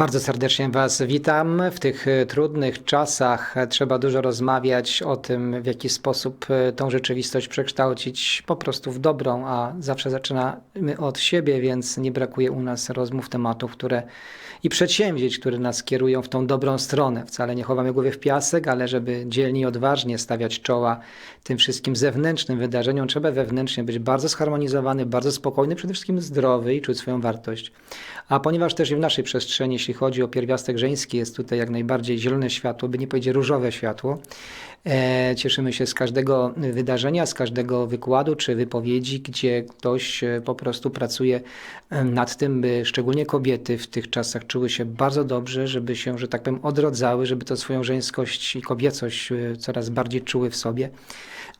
Bardzo serdecznie Was witam. W tych e, trudnych czasach trzeba dużo rozmawiać o tym, w jaki sposób e, tą rzeczywistość przekształcić po prostu w dobrą, a zawsze zaczynamy od siebie, więc nie brakuje u nas rozmów, tematów, które i przedsięwzięć, które nas kierują w tą dobrą stronę. Wcale nie chowamy głowy w piasek, ale żeby dzielnie i odważnie stawiać czoła tym wszystkim zewnętrznym wydarzeniom, trzeba wewnętrznie być bardzo zharmonizowany, bardzo spokojny, przede wszystkim zdrowy i czuć swoją wartość. A ponieważ też i w naszej przestrzeni, jeśli chodzi o pierwiastek żeński, jest tutaj jak najbardziej zielone światło, by nie powiedzieć różowe światło, e, cieszymy się z każdego wydarzenia, z każdego wykładu czy wypowiedzi, gdzie ktoś e, po prostu pracuje e, nad tym, by szczególnie kobiety w tych czasach czuły się bardzo dobrze, żeby się, że tak powiem, odrodzały, żeby to swoją żeńskość i kobiecość coraz bardziej czuły w sobie.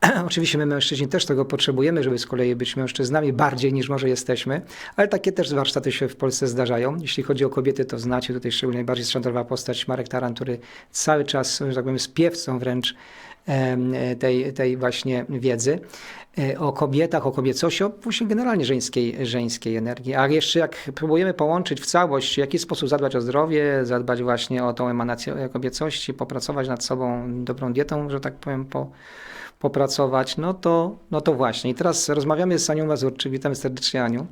Oczywiście my mężczyźni też tego potrzebujemy, żeby z kolei być mężczyznami bardziej niż może jesteśmy, ale takie też warsztaty się w Polsce zdarzają. Jeśli chodzi o kobiety, to znacie tutaj szczególnie najbardziej sztandarowa postać Marek Taran, który cały czas, że tak powiem, spiewcą wręcz tej, tej właśnie wiedzy e, o kobietach, o kobiecości, o właśnie generalnie żeńskiej, żeńskiej energii. A jeszcze jak próbujemy połączyć w całość, w jaki sposób zadbać o zdrowie, zadbać właśnie o tą emanację kobiecości, popracować nad sobą dobrą dietą, że tak powiem, po, popracować, no to, no to właśnie. I teraz rozmawiamy z Anią Mazurczyk. Witamy serdecznie Aniu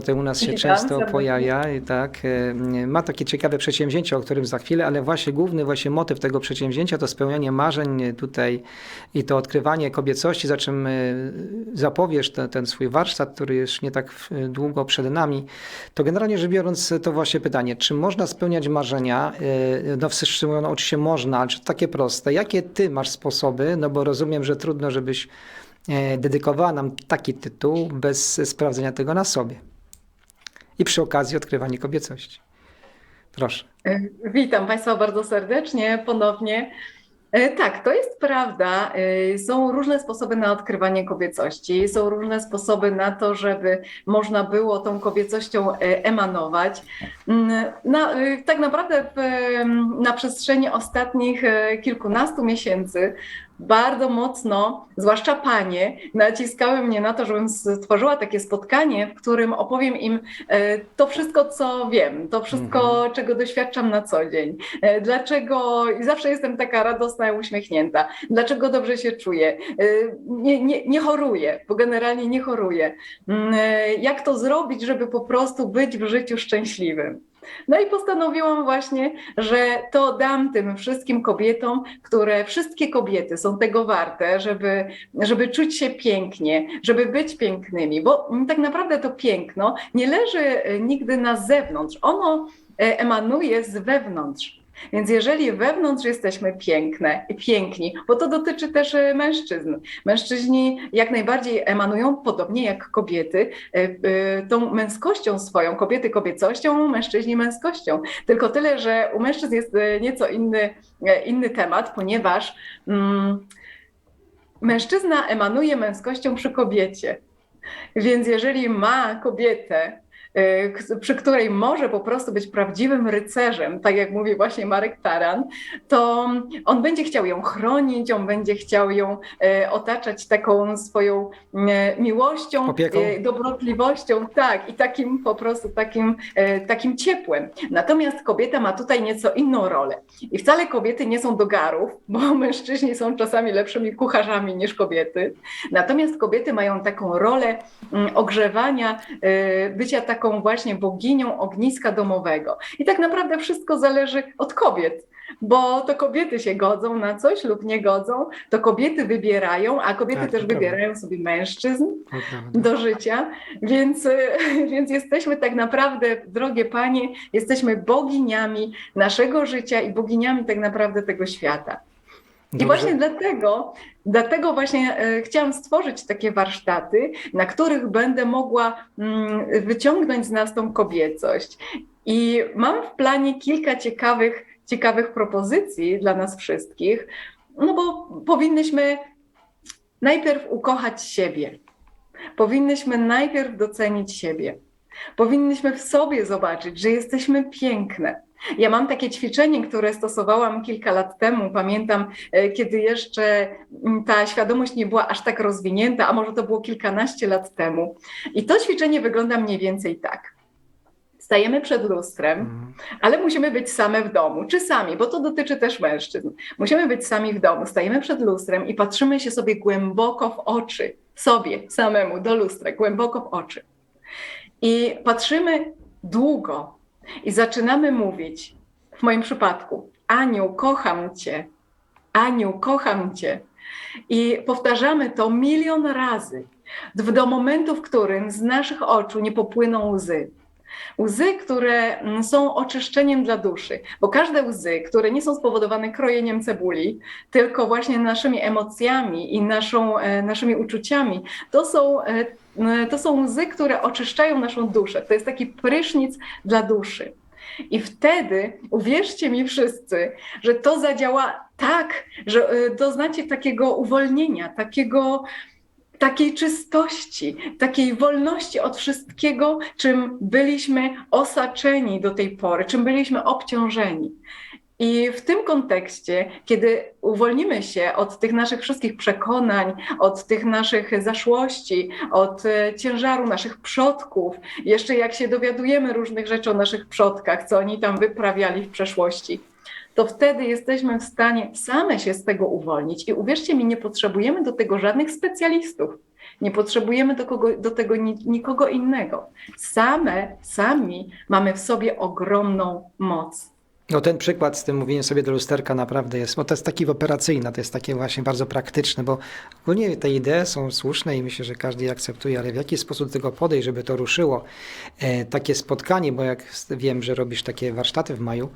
tutaj u nas się Witam, często serdecznie. pojawia tak, e, ma takie ciekawe przedsięwzięcie, o którym za chwilę, ale właśnie główny właśnie motyw tego przedsięwzięcia to spełnianie marzeń tutaj i to odkrywanie kobiecości, za czym e, zapowiesz ten, ten swój warsztat, który już nie tak długo przed nami, to generalnie rzecz biorąc to właśnie pytanie, czy można spełniać marzenia? E, no wszyscy mówią, no oczywiście można, ale czy to takie proste? Jakie ty masz sposoby? No bo rozumiem, że trudno, żebyś dedykowała nam taki tytuł bez sprawdzenia tego na sobie i przy okazji odkrywanie kobiecości. Proszę. E, witam Państwa bardzo serdecznie ponownie. E, tak, to jest prawda. E, są różne sposoby na odkrywanie kobiecości, są różne sposoby na to, żeby można było tą kobiecością emanować. Mm, na, tak naprawdę w, na przestrzeni ostatnich kilkunastu miesięcy bardzo mocno, zwłaszcza panie, naciskały mnie na to, żebym stworzyła takie spotkanie, w którym opowiem im e, to wszystko, co wiem, to wszystko, mhm. czego doświadczam na co dzień. E, dlaczego, i zawsze jestem taka radosna i uśmiechnięta, dlaczego dobrze się czuję, e, nie, nie, nie choruję, bo generalnie nie choruję. Mm, jak to zrobić, żeby po prostu być w życiu szczęśliwym? No i postanowiłam właśnie, że to dam tym wszystkim kobietom, które wszystkie kobiety są tego warte, żeby, żeby czuć się pięknie, żeby być pięknymi, bo tak naprawdę to piękno nie leży nigdy na zewnątrz, ono e, emanuje z wewnątrz. Więc jeżeli wewnątrz jesteśmy piękne i piękni, bo to dotyczy też e, mężczyzn. Mężczyźni jak najbardziej emanują, podobnie jak kobiety, e, e, tą męskością swoją, kobiety kobiecością, mężczyźni męskością. Tylko tyle, że u mężczyzn jest nieco inny, inny temat, ponieważ mm, mężczyzna emanuje męskością przy kobiecie. Więc jeżeli ma kobietę, przy której może po prostu być prawdziwym rycerzem, tak jak mówi właśnie Marek Taran, to on będzie chciał ją chronić, on będzie chciał ją y, otaczać taką swoją y, miłością, Opieką. dobrotliwością, tak, i takim po prostu takim, takim ciepłem. Natomiast kobieta ma tutaj nieco inną rolę. I wcale kobiety nie są do garów, bo mężczyźni są czasami lepszymi kucharzami niż kobiety. Natomiast kobiety mają taką rolę mm, ogrzewania, bycia taką taką właśnie boginią ogniska domowego. I tak naprawdę wszystko zależy od kobiet bo to kobiety się godzą na coś lub nie godzą, to kobiety wybierają, a kobiety tak, też wybierają sobie mężczyzn do życia, więc, więc jesteśmy tak naprawdę, drogie panie, jesteśmy boginiami naszego życia i boginiami tak naprawdę tego świata. Dobrze. I właśnie dlatego, dlatego właśnie e, chciałam stworzyć takie warsztaty, na których będę mogła mm, wyciągnąć z nas tą kobiecość. I mam w planie kilka ciekawych, ciekawych propozycji dla nas wszystkich, no bo powinnyśmy najpierw ukochać siebie. Powinnyśmy najpierw docenić siebie. Powinnyśmy w sobie zobaczyć, że jesteśmy piękne ja mam takie ćwiczenie, które stosowałam kilka lat temu. Pamiętam, e, kiedy jeszcze mm, ta świadomość nie była aż tak rozwinięta, a może to było kilkanaście lat temu. I to ćwiczenie wygląda mniej więcej tak. Stajemy przed lustrem, Mhm. ale musimy być same w domu, czy sami, bo to dotyczy też mężczyzn. Musimy być sami w domu, stajemy przed lustrem i patrzymy się sobie głęboko w oczy, sobie samemu do lustra, głęboko w oczy. I patrzymy długo i zaczynamy mówić, w moim przypadku, Aniu, kocham cię, Aniu, kocham cię. I powtarzamy to milion razy, do, momentu, w którym z naszych oczu nie popłyną łzy. Łzy, które mm, są oczyszczeniem dla duszy, bo każde łzy, które nie są spowodowane krojeniem cebuli, tylko właśnie naszymi emocjami i naszą, e, naszymi uczuciami, to są, e, to są łzy, które oczyszczają naszą duszę. To jest taki prysznic dla duszy. I wtedy, uwierzcie mi wszyscy, że to zadziała tak, że e, doznacie takiego uwolnienia, takiego takiej czystości, takiej wolności od wszystkiego, czym byliśmy osaczeni do tej pory, czym byliśmy obciążeni. I w tym kontekście, kiedy uwolnimy się od tych naszych wszystkich przekonań, od tych naszych zaszłości, od e, ciężaru naszych przodków, jeszcze jak się dowiadujemy różnych rzeczy o naszych przodkach, co oni tam wyprawiali w przeszłości, to wtedy jesteśmy w stanie same się z tego uwolnić. I uwierzcie mi, nie potrzebujemy do tego żadnych specjalistów. Nie potrzebujemy do, kogo, do tego ni- nikogo innego. Same, sami mamy w sobie ogromną moc. No ten przykład z tym mówieniem sobie do lusterka naprawdę jest, bo to jest taki operacyjne, to jest takie właśnie bardzo praktyczne, bo ogólnie te idee są słuszne i myślę, że każdy je akceptuje, ale w jaki sposób do tego podejść, żeby to ruszyło? E, takie spotkanie, bo jak wiem, że robisz takie warsztaty w maju,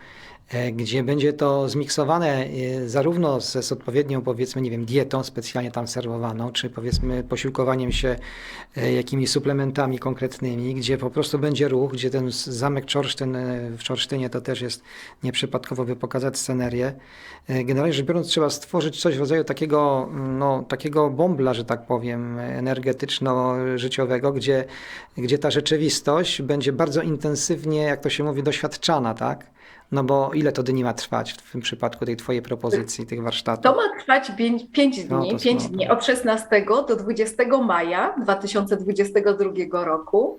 gdzie będzie to zmiksowane e, zarówno z, z odpowiednią, powiedzmy, nie wiem, dietą specjalnie tam serwowaną, czy powiedzmy posiłkowaniem się e, jakimiś suplementami konkretnymi, gdzie po prostu będzie ruch, gdzie ten zamek Czorsztyn e, w Czorsztynie to też jest nieprzypadkowo, by pokazać scenerię. E, Generalnie rzecz biorąc, trzeba stworzyć coś w rodzaju takiego, no, takiego bombla, że tak powiem, energetyczno-życiowego, gdzie, gdzie ta rzeczywistość będzie bardzo intensywnie, jak to się mówi, doświadczana, tak? No bo ile to dni ma trwać w tym przypadku tej twojej propozycji, tych warsztatów? To ma trwać 5 No, dni, pięć spoko. dni od 16 do 20 maja 2022 roku.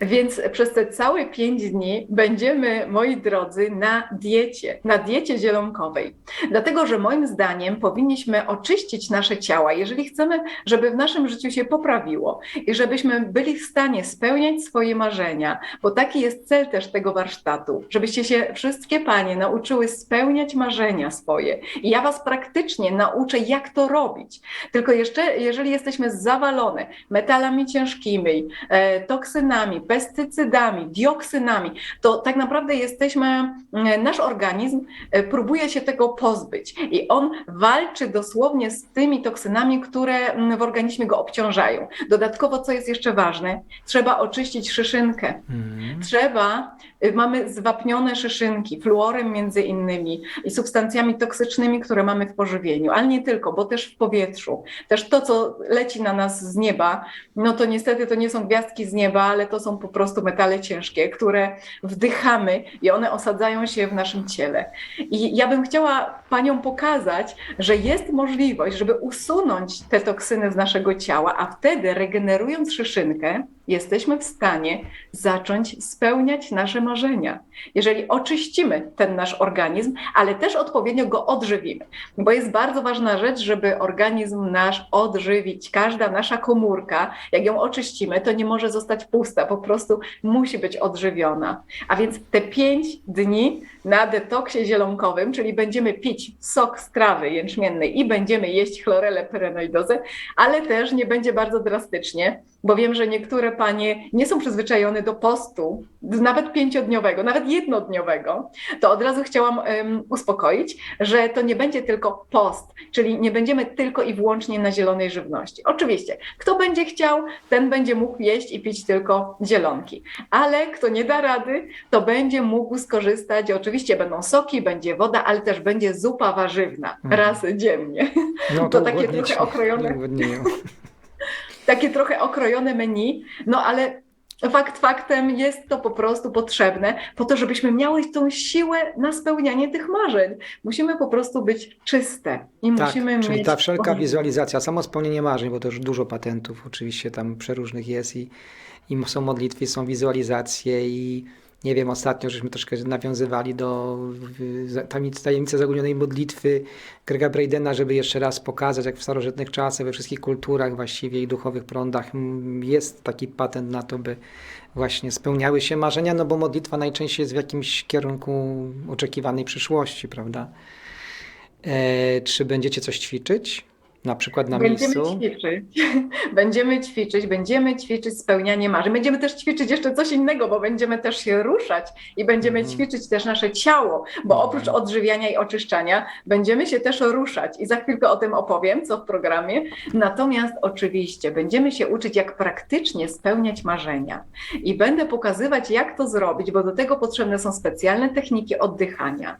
Więc przez te całe 5 dni będziemy, moi drodzy, na diecie, na diecie zielonkowej. Dlatego, że moim zdaniem powinniśmy oczyścić nasze ciała, jeżeli chcemy, żeby w naszym życiu się poprawiło i żebyśmy byli w stanie spełniać swoje marzenia, bo taki jest cel też tego warsztatu, żebyście się wszystkie panie nauczyły spełniać marzenia swoje. I ja was praktycznie nauczę, jak to robić. Tylko jeszcze, jeżeli jesteśmy zawalone metalami ciężkimi, e, toksynami, pestycydami, dioksynami, to tak naprawdę jesteśmy, e, nasz organizm e, próbuje się tego pozbyć i on walczy dosłownie z tymi toksynami, które mm, w organizmie go obciążają. Dodatkowo, co jest jeszcze ważne, trzeba oczyścić szyszynkę. Mhm. Trzeba, y, mamy zwapnione szyszynki, fluorem między innymi i substancjami toksycznymi, które mamy w pożywieniu, ale nie tylko, bo też w powietrzu. Też to, co leci na nas z nieba, no to niestety to nie są gwiazdki z nieba, ale to są po prostu metale ciężkie, które wdychamy i one osadzają się w naszym ciele. I ja bym chciała Paniom pokazać, że jest możliwość, żeby usunąć te toksyny z naszego ciała, a wtedy regenerując szyszynkę, jesteśmy w stanie zacząć spełniać nasze marzenia. Jeżeli oczyścimy ten nasz organizm, ale też odpowiednio go odżywimy. Bo jest bardzo ważna rzecz, żeby organizm nasz odżywić. Każda nasza komórka, jak ją oczyścimy, to nie może zostać pusta, po prostu musi być odżywiona. A więc te pięć dni na detoksie zielonkowym, czyli będziemy pić sok z trawy jęczmiennej i będziemy jeść chlorelę pyrenoidozę, ale też nie będzie bardzo drastycznie, bo wiem, że niektóre panie nie są przyzwyczajone do postu, nawet pięciodniowego, nawet jednodniowego, to od razu chciałam um, uspokoić, że to nie będzie tylko post, czyli nie będziemy tylko i wyłącznie na zielonej żywności. Oczywiście, kto będzie chciał, ten będzie mógł jeść i pić tylko zielonki, ale kto nie da rady, to będzie mógł skorzystać, oczywiście będą soki, będzie woda, ale też będzie zupa warzywna Mhm. raz dziennie. No to takie ugodnić trochę okrojone. Takie trochę okrojone menu, no ale fakt faktem jest to po prostu potrzebne po to, żebyśmy miały tą siłę na spełnianie tych marzeń. Musimy po prostu być czyste i Tak, musimy czyli mieć... ta wszelka wizualizacja, samo spełnienie marzeń, bo to już dużo patentów oczywiście tam przeróżnych jest i, i są modlitwy, są wizualizacje i Nie wiem, ostatnio żeśmy troszkę nawiązywali do tajemnicy, zagłębionej modlitwy Grega Bradena, żeby jeszcze raz pokazać, jak w starożytnych czasach, we wszystkich kulturach właściwie i duchowych prądach jest taki patent na to, by właśnie spełniały się marzenia, no bo modlitwa najczęściej jest w jakimś kierunku oczekiwanej przyszłości, prawda? E, czy będziecie coś ćwiczyć? Na przykład na Będziemy miejscu? ćwiczyć, będziemy ćwiczyć, będziemy ćwiczyć spełnianie marzeń. Będziemy też ćwiczyć jeszcze coś innego, bo będziemy też się ruszać i będziemy Mhm. ćwiczyć też nasze ciało, bo Mhm. oprócz odżywiania i oczyszczania będziemy się też ruszać i za chwilkę o tym opowiem, co w programie. Natomiast oczywiście będziemy się uczyć, jak praktycznie spełniać marzenia i będę pokazywać, jak to zrobić, bo do tego potrzebne są specjalne techniki oddychania.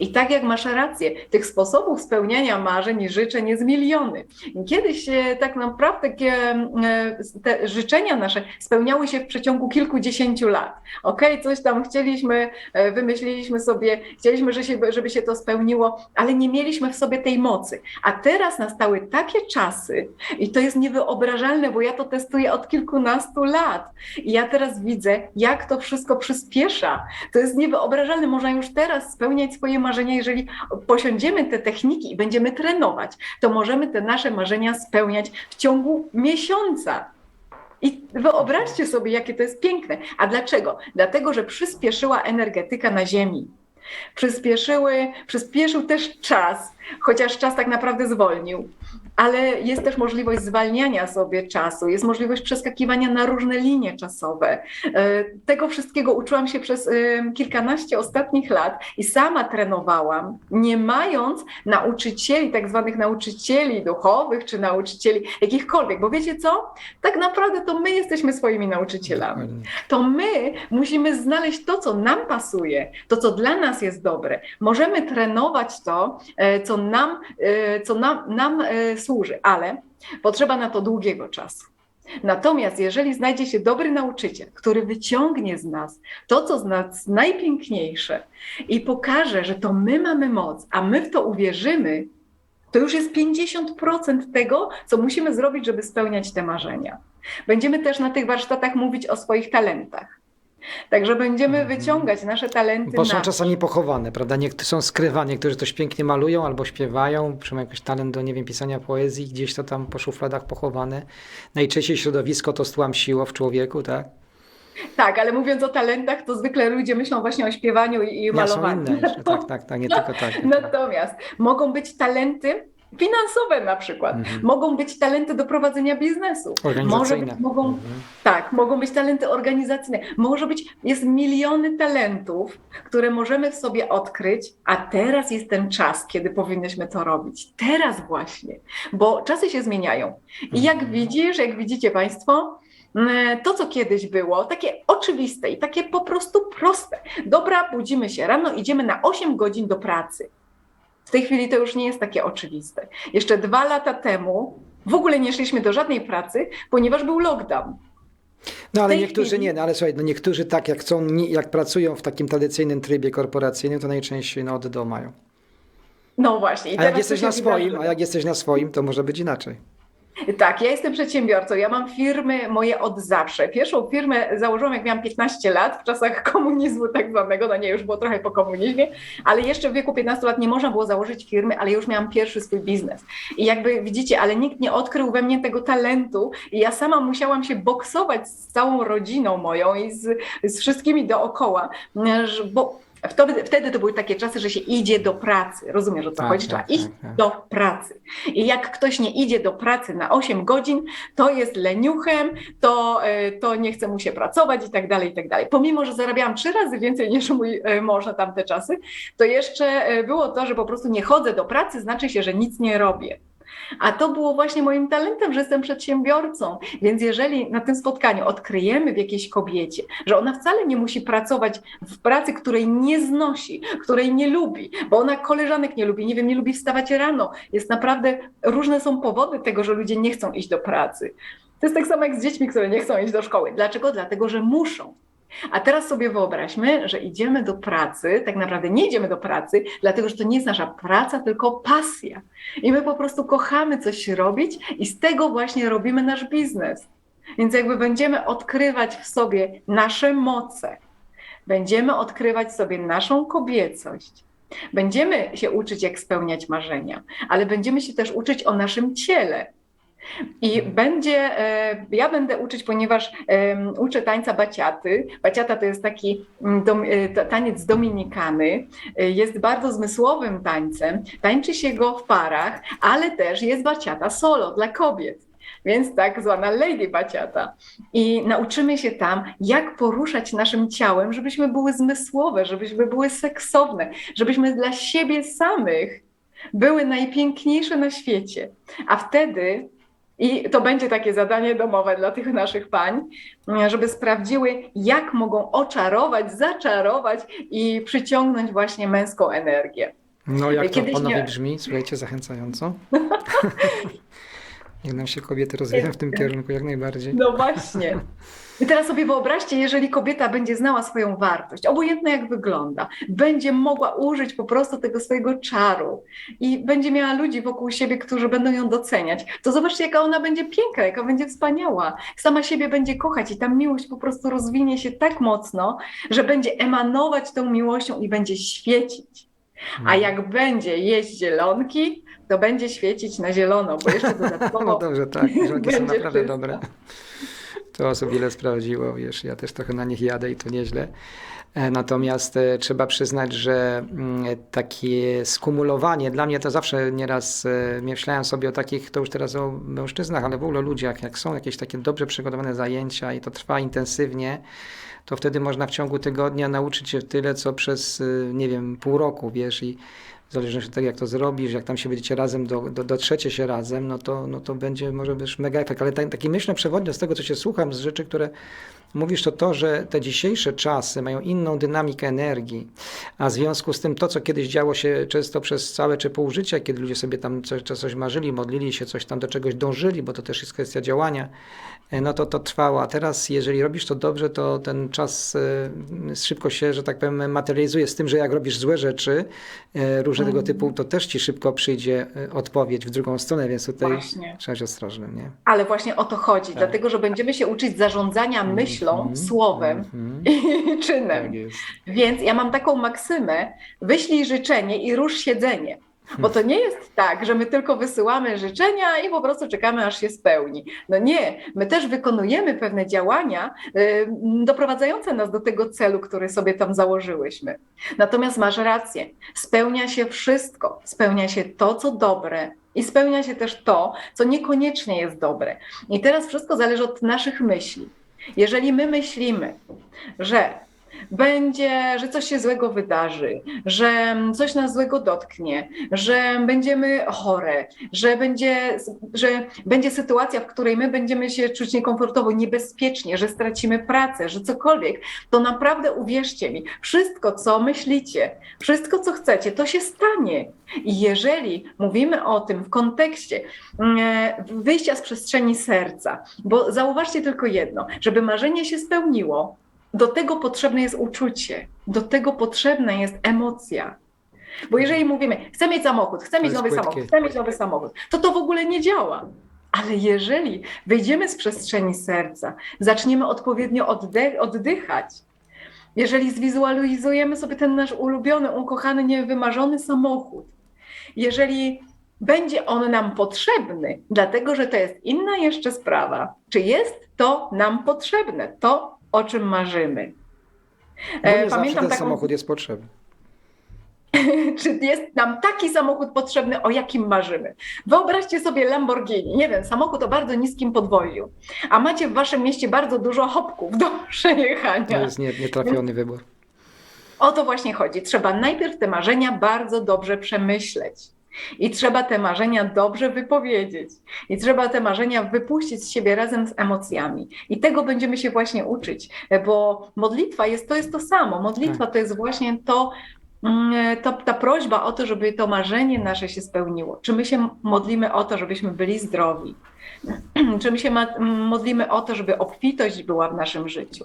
I tak jak masz rację, tych sposobów spełniania marzeń i życzeń jest miliony. Kiedyś e, tak naprawdę e, te życzenia nasze spełniały się w przeciągu kilkudziesięciu lat. Okej, coś tam chcieliśmy, e, wymyśliliśmy sobie, chcieliśmy, żeby się to spełniło, ale nie mieliśmy w sobie tej mocy. A teraz nastały takie czasy i to jest niewyobrażalne, bo ja to testuję od kilkunastu lat. I ja teraz widzę, jak to wszystko przyspiesza. To jest niewyobrażalne. Można już teraz spełniać swoje marzenia, jeżeli posiądziemy te techniki i będziemy trenować, to możemy te nasze marzenia spełniać w ciągu miesiąca. I wyobraźcie sobie, jakie to jest piękne. A dlaczego? Dlatego, że przyspieszyła energetyka na Ziemi. Przyspieszyły, przyspieszył też czas, chociaż czas tak naprawdę zwolnił. Ale jest też możliwość zwalniania sobie czasu, jest możliwość przeskakiwania na różne linie czasowe. E, Tego wszystkiego uczyłam się przez e, kilkanaście ostatnich lat i sama trenowałam, nie mając nauczycieli, tak zwanych nauczycieli duchowych czy nauczycieli jakichkolwiek, bo wiecie co? Tak naprawdę to my jesteśmy swoimi nauczycielami to my musimy znaleźć to, co nam pasuje, to, co dla nas jest dobre. Możemy trenować to, e, co nam, co nam, nam służy, ale potrzeba na to długiego czasu. Natomiast jeżeli znajdzie się dobry nauczyciel, który wyciągnie z nas to, co z nas najpiękniejsze i pokaże, że to my mamy moc, a my w to uwierzymy, to już jest 50% tego, co musimy zrobić, żeby spełniać te marzenia. Będziemy też na tych warsztatach mówić o swoich talentach. Także będziemy Mhm. wyciągać nasze talenty Bo są na czasami pochowane, prawda? Niektórzy są skrywane, niektórzy coś pięknie malują albo śpiewają, mają jakiś talent do, nie wiem, pisania poezji, gdzieś to tam po szufladach pochowane. Najczęściej środowisko to stłamsiło w człowieku, tak? Tak, ale mówiąc o talentach, to zwykle ludzie myślą właśnie o śpiewaniu i, i Ja, są malowaniu. inne jeszcze, tak, tak, tak, nie tylko takie. Natomiast mogą być talenty finansowe na przykład, Mhm. mogą być talenty do prowadzenia biznesu, może być, mogą, Mhm. tak, mogą być talenty organizacyjne, może być, jest miliony talentów, które możemy w sobie odkryć, a teraz jest ten czas, kiedy powinnyśmy to robić. Teraz właśnie, bo czasy się zmieniają. I jak Mhm. widzisz, jak widzicie Państwo, mm, to, co kiedyś było, takie oczywiste i takie po prostu proste. Dobra, budzimy się rano, idziemy na 8 godzin do pracy. W tej chwili to już nie jest takie oczywiste. Jeszcze dwa lata temu w ogóle nie szliśmy do żadnej pracy, ponieważ był lockdown. No ale niektórzy chwili- nie, no ale słuchaj, no niektórzy tak jak chcą, jak pracują w takim tradycyjnym trybie korporacyjnym, to najczęściej no, od domu mają. No właśnie. I A jak jesteś na swoim, a jak jesteś na swoim, to może być inaczej. Tak, ja jestem przedsiębiorcą. Ja mam firmy moje od zawsze. Pierwszą firmę założyłam, jak miałam 15 lat, w czasach komunizmu tak zwanego. No nie, już było trochę po komunizmie, ale jeszcze w wieku 15 lat nie można było założyć firmy, ale już miałam pierwszy swój biznes. I jakby widzicie, ale nikt nie odkrył we mnie tego talentu i ja sama musiałam się boksować z całą rodziną moją i z, z wszystkimi dookoła, bo Wtedy, wtedy to były takie czasy, że się idzie do pracy. Rozumiesz o co Tak, chodzi? tak, Trzeba iść tak, tak. do pracy. I jak ktoś nie idzie do pracy na 8 godzin, to jest leniuchem, to, e, to nie chce mu się pracować i tak dalej, i tak dalej. Pomimo, że zarabiałam trzy razy więcej niż mój e, mąż na tamte czasy, to jeszcze e, było to, że po prostu nie chodzę do pracy, znaczy się, że nic nie robię. A to było właśnie moim talentem, że jestem przedsiębiorcą. Więc jeżeli na tym spotkaniu odkryjemy w jakiejś kobiecie, że ona wcale nie musi pracować w pracy, której nie znosi, której nie lubi, bo ona koleżanek nie lubi, nie wiem, nie lubi wstawać rano. Jest naprawdę, różne są powody tego, że ludzie nie chcą iść do pracy. To jest tak samo jak z dziećmi, które nie chcą iść do szkoły. Dlaczego? Dlatego, że muszą. A teraz sobie wyobraźmy, że idziemy do pracy, tak naprawdę nie idziemy do pracy, dlatego że to nie jest nasza praca, tylko pasja. I my po prostu kochamy coś robić i z tego właśnie robimy nasz biznes. Więc jakby będziemy odkrywać w sobie nasze moce, będziemy odkrywać sobie naszą kobiecość. Będziemy się uczyć, jak spełniać marzenia, ale będziemy się też uczyć o naszym ciele. I będzie, e, ja będę uczyć, ponieważ uczę tańca baciaty. Baciata to jest taki mm, e, ta- taniec dominikany. E, Jest bardzo zmysłowym tańcem. Tańczy się go w parach, ale też jest baciata solo dla kobiet. Więc tak zwana lady baciata. I nauczymy się tam, jak poruszać naszym ciałem, żebyśmy były zmysłowe, żebyśmy były seksowne, żebyśmy dla siebie samych były najpiękniejsze na świecie. A wtedy, i to będzie takie zadanie domowe dla tych naszych pań, żeby sprawdziły, jak mogą oczarować, zaczarować i przyciągnąć właśnie męską energię. No jak to Kiedyś panowie nie- brzmi, słuchajcie, zachęcająco. Niech nam się kobiety rozwijają w tym kierunku jak najbardziej. No właśnie. I teraz sobie wyobraźcie, jeżeli kobieta będzie znała swoją wartość, obojętne jak wygląda, będzie mogła użyć po prostu tego swojego czaru i będzie miała ludzi wokół siebie, którzy będą ją doceniać, to zobaczcie, jaka ona będzie piękna, jaka będzie wspaniała. Sama siebie będzie kochać i ta miłość po prostu rozwinie się tak mocno, że będzie emanować tą miłością i będzie świecić. Mhm. A jak będzie jeść zielonki, to będzie świecić na zielono, bo jeszcze No dodatkowo dobrze, tak, żonki są naprawdę czysto. dobre. To osób wiele sprawdziło, wiesz, ja też trochę na nich jadę i to nieźle. E, Natomiast e, trzeba przyznać, że mm, takie skumulowanie, dla mnie to zawsze nieraz e, myślałem sobie o takich, to już teraz o mężczyznach, ale w ogóle o ludziach, jak są jakieś takie dobrze przygotowane zajęcia i to trwa intensywnie, to wtedy można w ciągu tygodnia nauczyć się tyle, co przez, nie wiem, pół roku, wiesz, i w zależności od tego, jak to zrobisz, jak tam się będziecie razem, do, do, dotrzecie się razem, no to, no to będzie może być mega efekt. Ale ta- taki myślę przewodnio z tego, co się słucham, z rzeczy, które mówisz, to to, że te dzisiejsze czasy mają inną dynamikę energii, a w związku z tym to, co kiedyś działo się często przez całe czy pół życia, kiedy ludzie sobie tam coś, coś marzyli, modlili się, coś tam do czegoś dążyli, bo to też jest kwestia działania, e, no to to trwało. A teraz, jeżeli robisz to dobrze, to ten czas e, szybko się, że tak powiem, materializuje z tym, że jak robisz złe rzeczy, e, różne tego typu, to też ci szybko przyjdzie odpowiedź w drugą stronę, więc tutaj Właśnie. trzeba być ostrożnym, nie? Ale właśnie o to chodzi, dlatego że będziemy się uczyć zarządzania myślą, Mhm, słowem mhm. i czynem. Tak. Więc ja mam taką maksymę: wyślij życzenie i rusz siedzenie. Bo to nie jest tak, że my tylko wysyłamy życzenia i po prostu czekamy, aż się spełni. No nie, my też wykonujemy pewne działania y, doprowadzające nas do tego celu, który sobie tam założyłyśmy. Natomiast masz rację, spełnia się wszystko. Spełnia się to, co dobre, i spełnia się też to, co niekoniecznie jest dobre. I teraz wszystko zależy od naszych myśli. Jeżeli my myślimy, że będzie, że coś się złego wydarzy, że coś nas złego dotknie, że będziemy chore, że będzie, że będzie sytuacja, w której my będziemy się czuć niekomfortowo, niebezpiecznie, że stracimy pracę, że cokolwiek, to naprawdę uwierzcie mi, wszystko, co myślicie, wszystko, co chcecie, to się stanie. I jeżeli mówimy o tym w kontekście e, wyjścia z przestrzeni serca, bo zauważcie tylko jedno, żeby marzenie się spełniło, do tego potrzebne jest uczucie, do tego potrzebna jest emocja. Bo jeżeli mówimy, chcę mieć samochód, chcę mieć nowy płytkie. samochód, chcę mieć nowy samochód, to to w ogóle nie działa. Ale jeżeli wyjdziemy z przestrzeni serca, zaczniemy odpowiednio odde- oddychać, jeżeli zwizualizujemy sobie ten nasz ulubiony, ukochany, niewymarzony samochód, jeżeli będzie on nam potrzebny, dlatego że to jest inna jeszcze sprawa, czy jest to nam potrzebne, to o czym marzymy. Bo E, nie zawsze ten samochód jest potrzebny. czy jest nam taki samochód potrzebny, o jakim marzymy. Wyobraźcie sobie Lamborghini, nie wiem, samochód o bardzo niskim podwoziu, a macie w waszym mieście bardzo dużo hopków do To przejechania. jest nie- nietrafiony wybór. O to właśnie chodzi. Trzeba najpierw te marzenia bardzo dobrze przemyśleć. I trzeba te marzenia dobrze wypowiedzieć. I trzeba te marzenia wypuścić z siebie razem z emocjami. I tego będziemy się właśnie uczyć, bo modlitwa jest to, jest to samo. Modlitwa to jest właśnie to, mm, to, ta prośba o to, żeby to marzenie nasze się spełniło. Czy my się modlimy o to, żebyśmy byli zdrowi? Czy my się modlimy o to, żeby obfitość była w naszym życiu?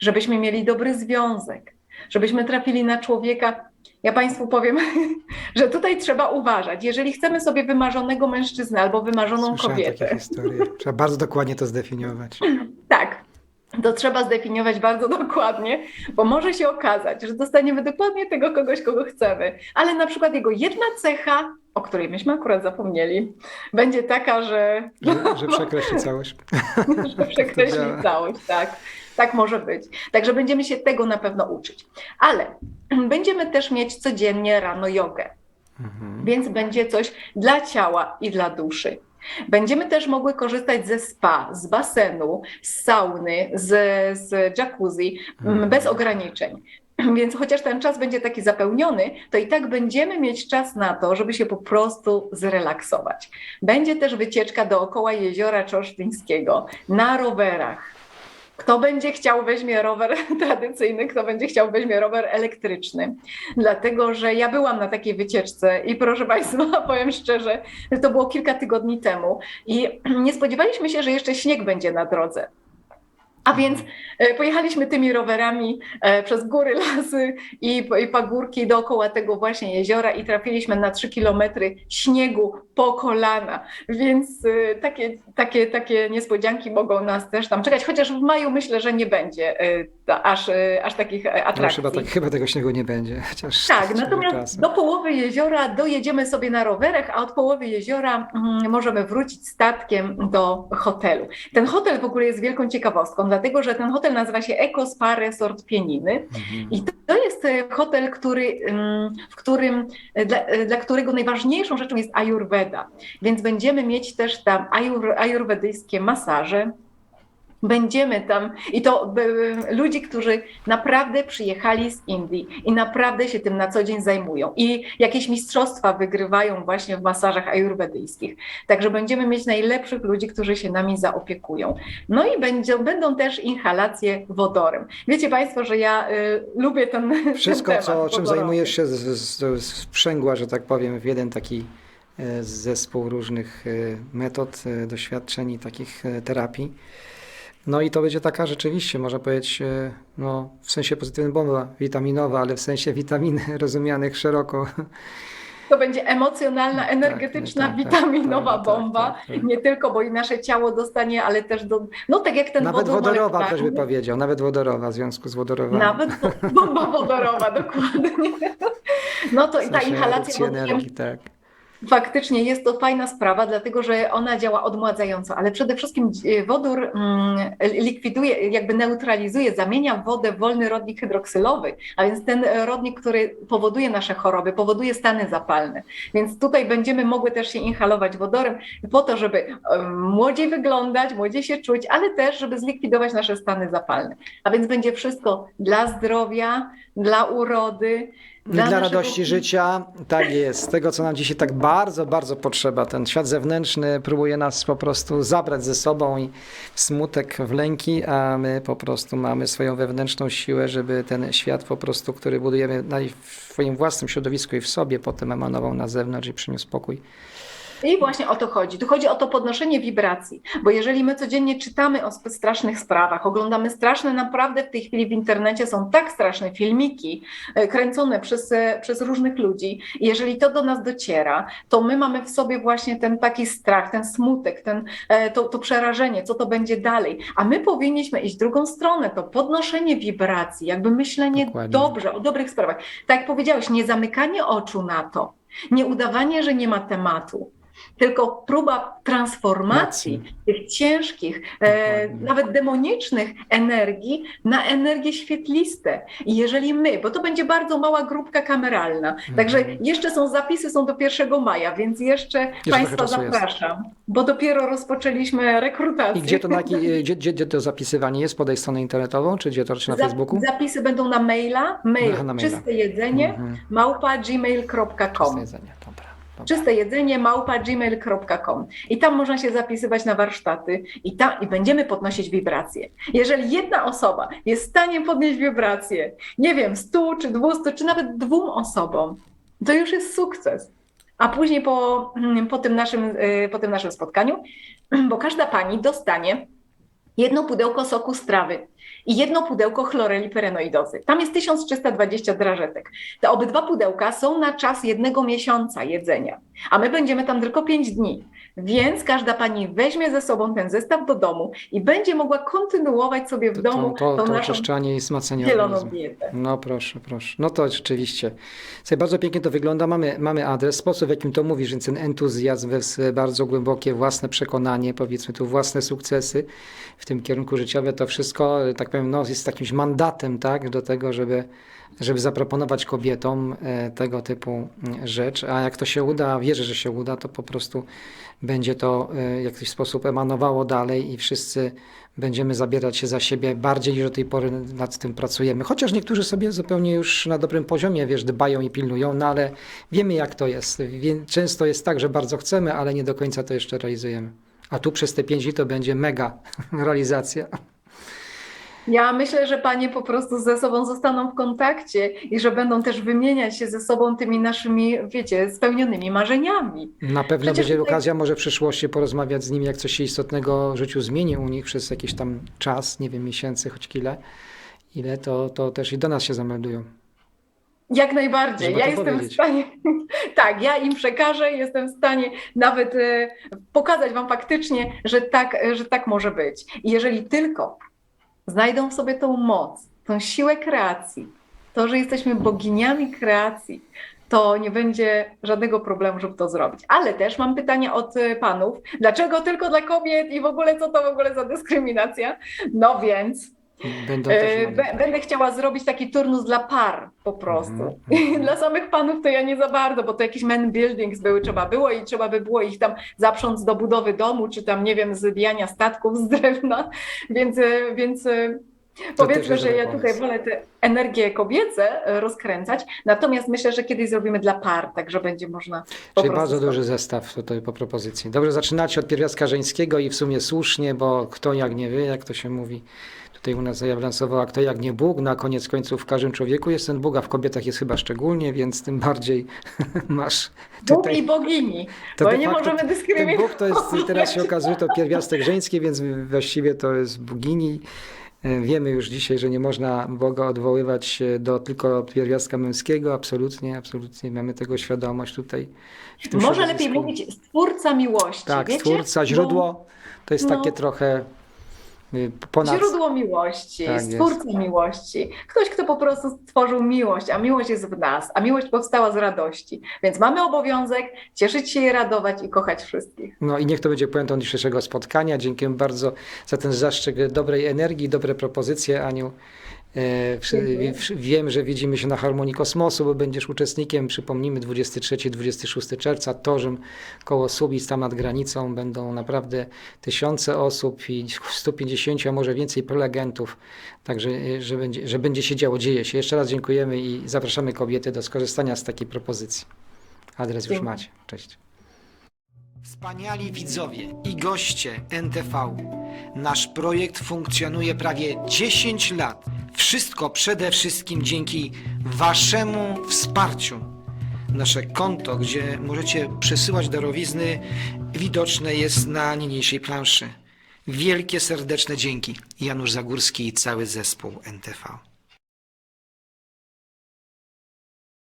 Żebyśmy mieli dobry związek? Żebyśmy trafili na człowieka, ja Państwu powiem, że tutaj trzeba uważać. Jeżeli chcemy sobie wymarzonego mężczyznę albo wymarzoną Słyszałem kobietę. Trzeba bardzo dokładnie to zdefiniować. tak. to trzeba zdefiniować bardzo dokładnie, bo może się okazać, że dostaniemy dokładnie tego kogoś, kogo chcemy, ale na przykład jego jedna cecha, o której myśmy akurat zapomnieli, będzie taka, że, Że, że przekreśli całość. że przekreśli całość, tak. Tak może być. Także będziemy się tego na pewno uczyć. Ale będziemy też mieć codziennie rano jogę, Mhm. więc będzie coś dla ciała i dla duszy. Będziemy też mogły korzystać ze spa, z basenu, z sauny, z, z jacuzzi Mhm. mm, bez ograniczeń. Więc chociaż ten czas będzie taki zapełniony, to i tak będziemy mieć czas na to, żeby się po prostu zrelaksować. Będzie też wycieczka dookoła jeziora Czorsztyńskiego na rowerach. Kto będzie chciał, weźmie rower tradycyjny, kto będzie chciał, weźmie rower elektryczny. Dlatego, że ja byłam na takiej wycieczce i proszę Państwa, powiem szczerze, że to było kilka tygodni temu i nie spodziewaliśmy się, że jeszcze śnieg będzie na drodze. A więc e, pojechaliśmy tymi rowerami e, przez góry, lasy i, pagórki dookoła tego właśnie jeziora i trafiliśmy na trzy kilometry śniegu po kolana. Więc e, takie, takie, takie niespodzianki mogą nas też tam czekać, chociaż w maju myślę, że nie będzie ta, aż, e, aż takich e, No, atrakcji. chyba, tak, chyba tego śniegu nie będzie, chociaż Tak, natomiast czasu. do połowy jeziora dojedziemy sobie na rowerach, a od połowy jeziora mm, możemy wrócić statkiem do hotelu. Ten hotel w ogóle jest wielką ciekawostką, dlatego że ten hotel nazywa się Eco Spa Resort Pieniny Mhm. i to jest e, hotel, który, mm, w którym, dla, dla którego najważniejszą rzeczą jest ayurveda, więc będziemy mieć też tam ajurwedyjskie masaże, Będziemy tam i to ludzi, którzy naprawdę przyjechali z Indii i naprawdę się tym na co dzień zajmują i jakieś mistrzostwa wygrywają właśnie w masażach ajurwedyjskich. Także będziemy mieć najlepszych ludzi, którzy się nami zaopiekują. No i będzie, będą też inhalacje wodorem. Wiecie Państwo, że ja y, lubię ten Wszystko, ten co, temat czym wodorowy. zajmujesz się, z- z- sprzęgła, że tak powiem, w jeden taki e, zespół różnych e, metod, e, doświadczeń i takich terapii. No i to będzie taka rzeczywiście, można powiedzieć, e, no, w sensie pozytywnym bomba witaminowa, ale w sensie witaminy rozumianych szeroko. To będzie emocjonalna, energetyczna, tak, tak, witaminowa tak, tak, bomba. tak, tak. Nie tylko, bo i nasze ciało dostanie, ale też do. No tak jak ten Nawet wodorowa wodoromolekularny. ktoś by powiedział, nawet wodorowa w związku z wodorowaniem. Nawet bomba wodorowa, dokładnie. No to i W ta sensie inhalacja energii, tak. Faktycznie jest to fajna sprawa, dlatego że ona działa odmładzająco, ale przede wszystkim e, wodór mm, likwiduje, jakby neutralizuje, zamienia wodę w wolny rodnik hydroksylowy, a więc ten rodnik, który powoduje nasze choroby, powoduje stany zapalne. Więc tutaj będziemy mogły też się inhalować wodorem po to, żeby młodziej wyglądać, młodziej się czuć, ale też, żeby zlikwidować nasze stany zapalne. A więc będzie wszystko dla zdrowia, dla urody, Dla, naszego- radości życia, tak jest. Tego, co nam dzisiaj tak bardzo, bardzo potrzeba. Ten świat zewnętrzny próbuje nas po prostu zabrać ze sobą i w smutek, w lęki, a my po prostu mamy swoją wewnętrzną siłę, żeby ten świat po prostu, który budujemy w swoim własnym środowisku i w sobie, potem emanował na zewnątrz i przyniósł spokój. I właśnie o to chodzi. Tu chodzi o to podnoszenie wibracji, bo jeżeli my codziennie czytamy o strasznych sprawach, oglądamy straszne, naprawdę w tej chwili w internecie są tak straszne filmiki e, kręcone przez, e, przez różnych ludzi, jeżeli to do nas dociera, to my mamy w sobie właśnie ten taki strach, ten smutek, ten, e, to, to przerażenie, co to będzie dalej. A my powinniśmy iść drugą stronę, to podnoszenie wibracji, jakby myślenie Dokładnie. dobrze, o dobrych sprawach. Tak jak powiedziałeś, nie zamykanie oczu na to, nie udawanie, że nie ma tematu, tylko próba transformacji tych ciężkich, e, nawet demonicznych energii na energie świetliste. I jeżeli my, bo to będzie bardzo mała grupka kameralna, także Mhm. jeszcze są zapisy, są do 1 maja, więc jeszcze, trochę Państwa czasu jest. zapraszam, bo dopiero rozpoczęliśmy rekrutację. I gdzie to, na, jaki- gdzie, gdzie, gdzie to zapisywanie jest? Podaj stronę internetową, czy gdzie to, czy na Facebooku? Zapisy będą na maila, mail Aha, na maila. czyste jedzenie, Mhm. małpa Czyste gmail.com. jedzenie, dobra. dobra. Czyste jedzenie małpa gmail.com i tam można się zapisywać na warsztaty i, tam, i będziemy podnosić wibracje. Jeżeli jedna osoba jest w stanie podnieść wibracje, nie wiem, 100 czy 200 czy nawet dwóm osobom, to już jest sukces. A później po, po, tym, naszym, y, po tym naszym spotkaniu, bo każda pani dostanie jedno pudełko soku z trawy. I jedno pudełko chloreli perenoidozy. Tam jest 1320 drażetek. Te obydwa pudełka są na czas jednego miesiąca jedzenia, a my będziemy tam tylko 5 dni. Więc każda pani weźmie ze sobą ten zestaw do domu i będzie mogła kontynuować sobie w To, domu to, to naszą oczyszczanie i wzmacnianie zieloną dietę. No proszę, proszę. No to rzeczywiście. Słuchaj, bardzo pięknie to wygląda. Mamy, mamy adres, sposób w jakim to mówisz, więc ten entuzjazm, wes- bardzo głębokie własne przekonanie, powiedzmy tu własne sukcesy w tym kierunku życiowym, to wszystko, tak powiem, no, jest jakimś mandatem, tak, do tego, żeby, żeby zaproponować kobietom e, tego typu mm, rzecz, a jak to się uda, wierzę, że się uda, to po prostu będzie to e, w jakiś sposób emanowało dalej i wszyscy będziemy zabierać się za siebie bardziej niż do tej pory nad tym pracujemy. Chociaż niektórzy sobie zupełnie już na dobrym poziomie, wiesz, dbają i pilnują, no ale wiemy jak to jest. Często jest tak, że bardzo chcemy, ale nie do końca to jeszcze realizujemy. A tu przez te pięć dni to będzie mega realizacja. Ja myślę, że panie po prostu ze sobą zostaną w kontakcie i że będą też wymieniać się ze sobą tymi naszymi, wiecie, spełnionymi marzeniami. Na pewno Przecież będzie tutaj- okazja może w przyszłości porozmawiać z nimi, jak coś się istotnego w życiu zmieni u nich przez jakiś tam czas, nie wiem, miesięcy, choć ile, ile to, to też i do nas się zameldują. Jak najbardziej. Żeby Ja jestem w powiedzieć. stanie, tak, ja im przekażę, jestem w stanie nawet e, pokazać Wam faktycznie, że tak, e, że tak może być. I jeżeli tylko znajdą w sobie tą moc, tą siłę kreacji, to, że jesteśmy boginiami kreacji, to nie będzie żadnego problemu, żeby to zrobić. Ale też mam pytania od e, panów. Dlaczego tylko dla kobiet i w ogóle co to w ogóle za dyskryminacja? No więc Będą też E, b- Będę chciała zrobić taki turnus dla par po prostu. Mhm, mhm. Dla samych panów to ja nie za bardzo, bo to jakieś men buildings były, trzeba było i trzeba by było ich tam zaprząc do budowy domu, czy tam, nie wiem, zbijania statków z drewna, więc, e, więc e, powiedzmy, że ja tutaj wolę te energie kobiece rozkręcać, natomiast myślę, że kiedyś zrobimy dla par, tak, że będzie można Czyli bardzo duży zestaw tutaj po propozycji. Dobrze, zaczynacie od pierwiastka żeńskiego i w sumie słusznie, bo kto jak nie wy, jak to się mówi. Tutaj u nas ja lansowała, kto jak nie Bóg, na koniec końców w każdym człowieku jest ten Bóg, a w kobietach jest chyba szczególnie, więc tym bardziej masz Bóg tutaj... i bogini, To bo nie facto możemy dyskryminować. Bóg to jest, teraz się okazuje, to pierwiastek żeński, więc właściwie to jest bogini. E, Wiemy już dzisiaj, że nie można Boga odwoływać się do tylko pierwiastka męskiego, absolutnie, absolutnie mamy tego świadomość tutaj. Może lepiej mówić stwórca miłości, Tak, wiecie? stwórca, źródło, to jest no. takie trochę ponad... Źródło miłości, Tak jest. stwórca miłości. Ktoś, kto po prostu stworzył miłość, a miłość jest w nas, a miłość powstała z radości. Więc mamy obowiązek cieszyć się i radować i kochać wszystkich. No i niech to będzie puentą dzisiejszego spotkania. Dziękuję bardzo za ten zastrzyk dobrej energii, dobre propozycje, Aniu. E, Wiem, że widzimy się na Harmonii Kosmosu, bo będziesz uczestnikiem. Przypomnijmy, 23-26 czerwca, Torzym koło Subic, tam nad granicą będą naprawdę tysiące osób i 150, a może więcej prelegentów. Także, e, że będzie, że będzie się działo, dzieje się. Jeszcze raz dziękujemy i zapraszamy kobiety do skorzystania z takiej propozycji. Adres już macie. Cześć. Wspaniali widzowie i goście NTV. Nasz projekt funkcjonuje prawie 10 lat. Wszystko przede wszystkim dzięki Waszemu wsparciu. Nasze konto, gdzie możecie przesyłać darowizny, widoczne jest na niniejszej planszy. Wielkie serdeczne dzięki. Janusz Zagórski i cały zespół NTV.